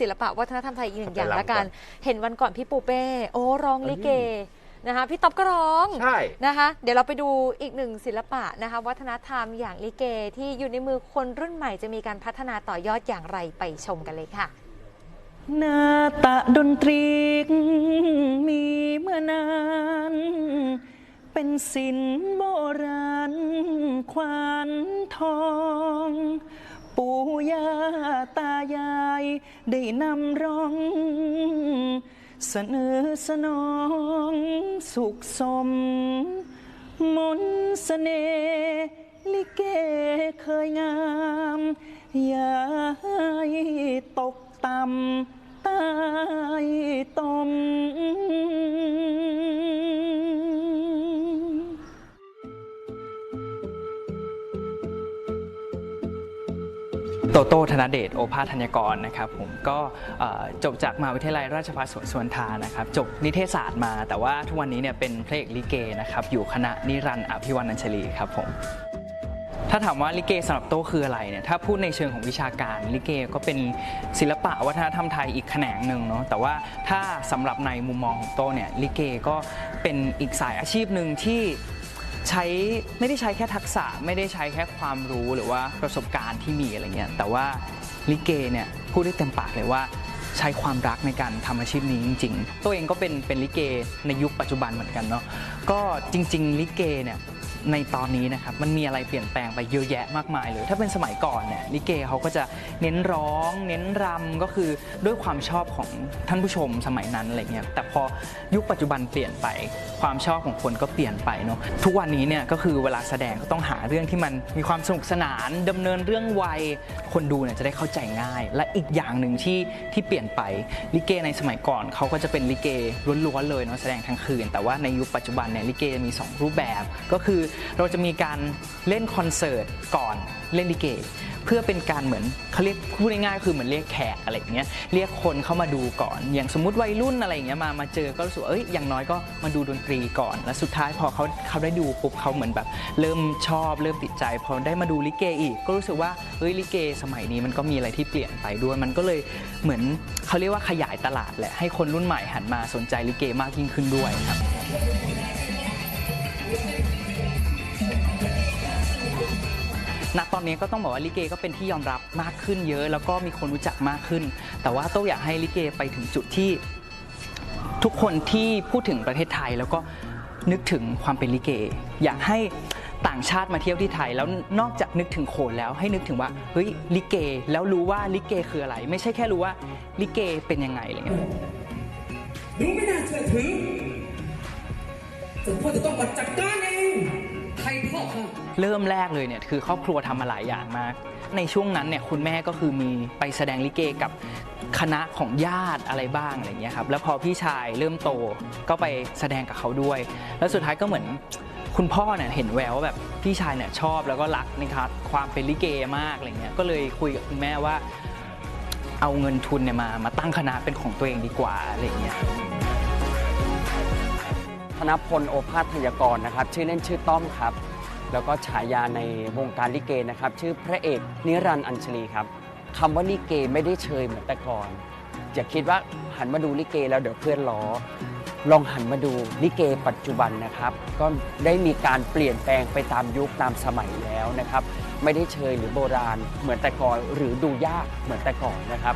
ศิลปะวัฒนธรรมไทยอีกหนึ่งอย่างเป็นลำละกันก่อนเห็นวันก่อนพี่ปูเป้ โอ้ร้องลิเกนะคะพี่ต๊อบก็ร้องใช่นะคะ เดี๋ยวเราไปดูอีกหนึ่งศิลปะนะคะ วัฒนธรรมอย่างลิเกที่อยู่ในมือคนรุ่นใหม่จะมีการพัฒนาต่อยอดอย่างไรไปชมกันเลยค่ะนาตะดนตรีมีเมื่อนาน เป็นศิลป์โบราณควานทอง ปู่ย่าตายาย ได้นำร้อง เสนอสนองสุขสม มนสเสน่ห์ลิเกเคยงาม อย่าให้ตกต่ำ โตโต้ธนเดชโอภาสธัญกรนะครับผมก็จบจากมหาวิทยาลัยราชภัฏสวนสวนทานะครับจบนิเทศศาสตร์มา แต่ว่าทุกวันนี้เนี่ยเป็นพระเอกลิเกนะครับอยู่คณะนิรันดร์อภิวันนัญชลีครับผมถ้าถามว่าลิเกสำหรับโต้คืออะไรเนี่ยถ้าพูดในเชิงของวิชาการลิเกก็เป็นศิลปะวัฒนธรรมไทยอีกแขนงหนึ่งเนาะแต่ว่าถ้าสำหรับในมุมมองของโต้เนี่ยลิเกก็เป็นอีกสายอาชีพหนึ่งที่ ใช้ไม่ได้ใช้แค่ทักษะไม่ได้ใช้แค่ความรู้หรือว่าประสบการณ์ที่มีอะไรเงี้ยแต่ว่าลิเกเนี่ยพูดได้เต็มปากเลยว่าใช้ความรักในการทำอาชีพนี้จริง ๆ ตัวเองก็เป็นเป็นลิเกในยุคปัจจุบันเหมือนกันเนาะก็จริง ๆ ลิเกเนี่ย ในตอนนี้นะครับมันมีอะไรเปลี่ยนแปลงไปเยอะแยะมากมายเลยถ้าเป็นสมัยก่อนเนี่ยลิเกเขาก็จะเน้นร้อง เน้นรำก็คือด้วยความชอบของท่านผู้ชมสมัยนั้นอะไรเงี้ยแต่พอยุคปัจจุบันเปลี่ยนไป ความชอบของคนก็เปลี่ยนไปเนาะทุกวันนี้เนี่ยก็คือเวลาแสดงก็ต้องหาเรื่องที่มันมีความสนุกสนานดำเนินเรื่องไวคนดูเนี่ยจะได้เข้าใจง่าย และอีกอย่างหนึ่งที่ที่เปลี่ยนไปลิเกในสมัยก่อนเขาก็จะเป็นลิเกล้วนๆเลยเนาะแสดงทั้งคืน แต่ว่าในยุคปัจจุบันเนี่ยลิเกมีสองรูปแบบก็คือเราจะมีการเล่นคอนเสิร์ตก่อนเล่นลิเกเพื่อเป็นการเหมือนเขาเรียกพูดง่ายๆคือเหมือนเรียกแขกอะไรอย่างเงี้ยเรียกคนเข้ามาดูก่อน อย่างสมมุติวัยรุ่นอะไรอย่างเงี้ยมามาเจอก็รู้สึกเอ้ยอย่างน้อยก็มาดูดนตรีก่อน แล้วสุดท้ายพอเขาเขาได้ดูปุ๊บเขาเหมือนแบบ เริ่มชอบ เริ่มติดใจ พอได้มาดูลิเกอีก ก็รู้สึกว่าเฮ้ยลิเก สมัยนี้มันก็มีอะไรที่เปลี่ยนไปด้วยมันก็เลยเหมือนเขาเรียกว่าขยายตลาดแหละให้คนรุ่นใหม่หันมาสนใจลิเกมากยิ่งขึ้นด้วยครับ ณตอนนี้ก็ต้องบอกว่าลิเกก็เป็นที่ยอมรับมากขึ้นเยอะ แล้วก็มีคนรู้จักมากขึ้น แต่ว่าโต้อยากให้ลิเกไปถึงจุดที่ทุกคนที่พูดถึงประเทศไทยแล้วก็นึกถึงความเป็นลิเก อยากให้ต่างชาติมาเที่ยวที่ไทยแล้วนอกจากนึกถึงโขนแล้วให้นึกถึงว่าเฮ้ยลิเกแล้วรู้ว่าลิเกคืออะไร ไม่ใช่แค่รู้ว่าลิเกเป็นยังไงอะไรเงี้ยดูไม่น่าเชื่อถือสมควรจะต้องมาจัดการเเริ่มแรกเลยเนี่ยคือครอบครัวทำมาหลายอย่างมาก ในช่วงนั้นเนี่ยคุณแม่ก็คือมีไปแสดงลิเกกับคณะของญาติอะไรบ้างอะไรเงี้ยครับแล้วพอพี่ชายเริ่มโตก็ไปแสดงกับเขาด้วย แล้วสุดท้ายก็เหมือนคุณพ่อเนี่ยเห็นแววว่าแบบพี่ชายเนี่ยชอบแล้วก็รักนะครับความเป็นลิเกมากอะไรเงี้ยก็เลยคุยกับคุณแม่ว่าเอาเงินทุนเนี่ยมามาตั้งคณะเป็นของตัวเองดีกว่าอะไรเงี้ยธนพลโอภาสพยากรนะครับ ชื่อเล่นชื่อต้อมครับ แล้วก็ฉายาในวงการลิเกนะครับ ชื่อพระเอกนิรันดร์อัญชลีครับคำว่าลิเกไม่ได้เชยเหมือนแต่ก่อนอย่าคิดว่าหันมาดูลิเกแล้วเดี๋ยวเพื่อนล้อ ลองหันมาดูลิเกปัจจุบันนะครับ ก็ได้มีการเปลี่ยนแปลงไปตามยุคตามสมัยแล้วนะครับ ไม่ได้เชยหรือโบราณเหมือนแต่ก่อนหรือดูยากเหมือนแต่ก่อนนะครับ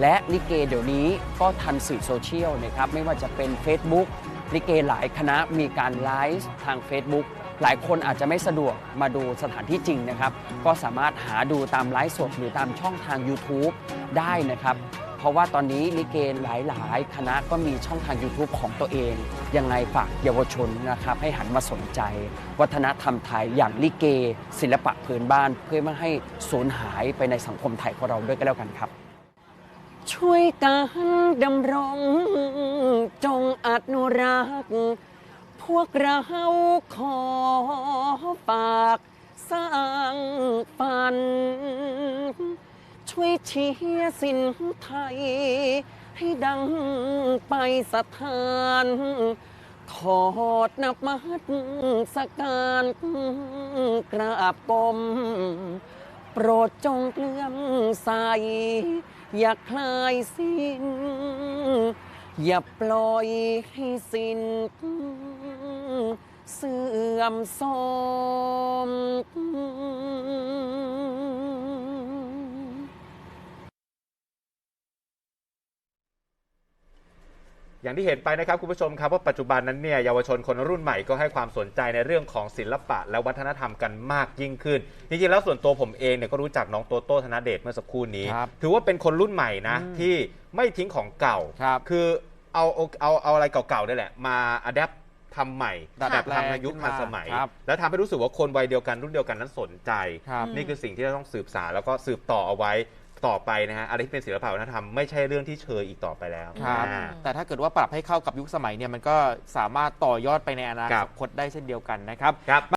และลิเกเดี๋ยวนี้ก็ทันสื่อโซเชียลนะครับ ไม่ว่าจะเป็น Facebook ลิเกหลายคณะมีการไลฟ์ทาง Facebook หลายคนอาจจะไม่สะดวกมาดูสถานที่จริงนะครับ ก็สามารถหาดูตามไลฟ์สดหรือตามช่องทาง YouTube ได้นะครับ เพราะว่าตอนนี้ลิเกหลายๆ คณะก็มีช่องทาง YouTube ของตัวเอง ยังไงฝากเยาวชนนะครับ ให้หันมาสนใจ วัฒนธรรมไทยอย่างลิเก ศิลปะพื้นบ้าน เพื่อไม่ให้สูญหายไปในสังคมไทยของเราด้วยก็แล้วกันครับช่วยกันดำรง จงอนุรักษ์ พวกเราขอฝากสร้างฝัน ช่วยเชียร์สินไทย ให้ดังไปสถานขอดนับมัดสการกราบกรมโปรดจงเลื่อมใสอย่าคลายสิ้น อย่าปล่อยให้สิ้น เสื่อมโทรมอย่างที่เห็นไปนะครับคุณผู้ชมครับว่าปัจจุบันนั้นเนี่ยเยาวชนคนรุ่นใหม่ก็ให้ความสนใจในเรื่องของศิลปะ และวัฒนธรรมกันมากยิ่งขึ้นจริงๆแล้วส่วนตัวผมเองเนี่ยก็รู้จักน้องโตโต้ธนเดชเมื่อสักครู่นี้ ครับถือว่าเป็นคนรุ่นใหม่นะที่ไม่ทิ้งของเก่าครับ คือเอาเอาเอาเอาอะไรเก่าๆนี่แหละ มาอัดแอป ทำใหม่ดัดแบบแปลงทำในยุคขึ้นทัมานสมัย ครับแล้วทำให้รู้สึกว่าคนวัยเดียวกันรุ่นเดียวกันนั้นสนใจ ครับ นี่คือสิ่งที่เราต้องสืบสานแล้วก็สืบต่อเอาไว้ต่อไปนะฮะอะไรที่เป็นศิลปะวัฒนธรรมไม่ใช่เรื่องที่เชยอีกต่อไปแล้วครับ อ่า แต่ถ้าเกิดว่าปรับให้เข้ากับยุคสมัยเนี่ยมันก็สามารถต่อยอดไปในอนาครับ คตได้เช่นเดียวกันนะครับ ครับ